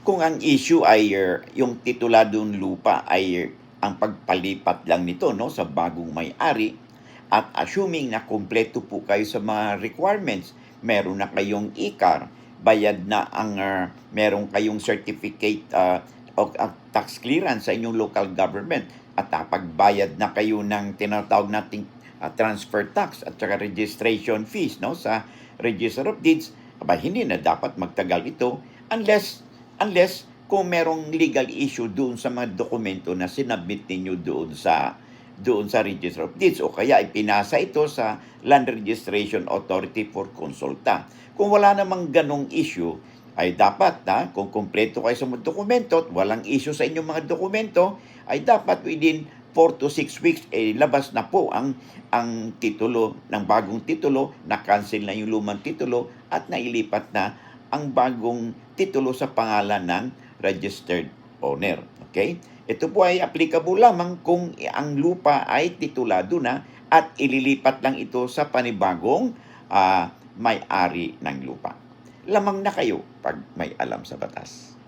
kung ang issue ay uh, yung tituladong lupa ay uh, ang pagpalipat lang nito no sa bagong may-ari at assuming na kumpleto po kayo sa mga requirements, meron na kayong ICAR, bayad na ang uh, meron kayong certificate uh, of of tax clearance sa inyong local government at uh, pagbayad na kayo ng tinatawag nating uh, transfer tax at saka registration fees no sa Register of Deeds, aba hindi na dapat magtagal ito unless unless kung merong legal issue doon sa mga dokumento na sinabit ninyo doon sa doon sa Register of Deeds o kaya ipinasa ito sa Land Registration Authority for Consulta. Kung wala namang ganong issue, ay dapat na kung kumpleto kayo sa mga dokumento at walang issue sa inyong mga dokumento, ay dapat within 4 to 6 weeks eh labas na po ang ang titulo ng bagong titulo, na-cancel na yung lumang titulo at nailipat na ang bagong titulo sa pangalan ng registered owner. Okay? Ito po ay applicable lamang kung ang lupa ay titulado na at ililipat lang ito sa panibagong ah, may-ari ng lupa. Lamang na kayo pag may alam sa batas.